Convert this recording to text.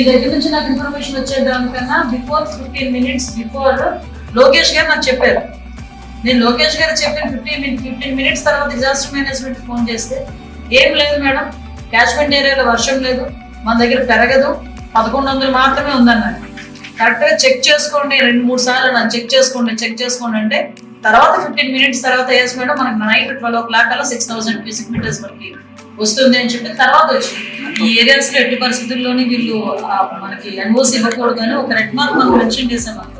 మీ దగ్గర నుంచి నాకు information వచ్చేదానికన్నా before fifteen minutes before Lokesh గారు నాకు చెప్పారు. నేను లోకేష్ గారు చెప్పిన ఫిఫ్టీన్ మినిట్ ఫిఫ్టీన్ మినిట్స్ తర్వాత డిజాస్టర్ మేనేజ్మెంట్ ఫోన్ చేస్తే ఏం లేదు మేడం క్యాచ్మెంట్ ఏరియాలో వర్షం లేదు మన దగ్గర పెరగదు పదకొండు వందలు మాత్రమే ఉందన్నారు. కరెక్ట్గా చెక్ చేసుకోండి రెండు మూడు సార్లు నన్ను చెక్ చేసుకోండి చెక్ చేసుకోండి అంటే తర్వాత ఫిఫ్టీన్ మినిట్స్ తర్వాత వేసుకోవడం మేడం మనకి నైట్ ట్వెల్వ్ ఓ క్లాక్ అలా సిక్స్ థౌసండ్ క్యూసిక్ మీటర్స్ మనకి వస్తుంది అని చెప్పి తర్వాత వచ్చింది. ఈ ఏరియాస్లో ఎట్టి పరిస్థితుల్లోని వీళ్ళు మనకి ఎన్ఓసి ఇవ్వకూడదు అని ఒక రెడ్ మార్క్ మనం మెన్షన్ చేసాం అనుకో